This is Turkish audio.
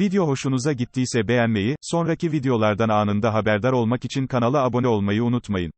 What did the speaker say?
Video hoşunuza gittiyse beğenmeyi, sonraki videolardan anında haberdar olmak için kanala abone olmayı unutmayın.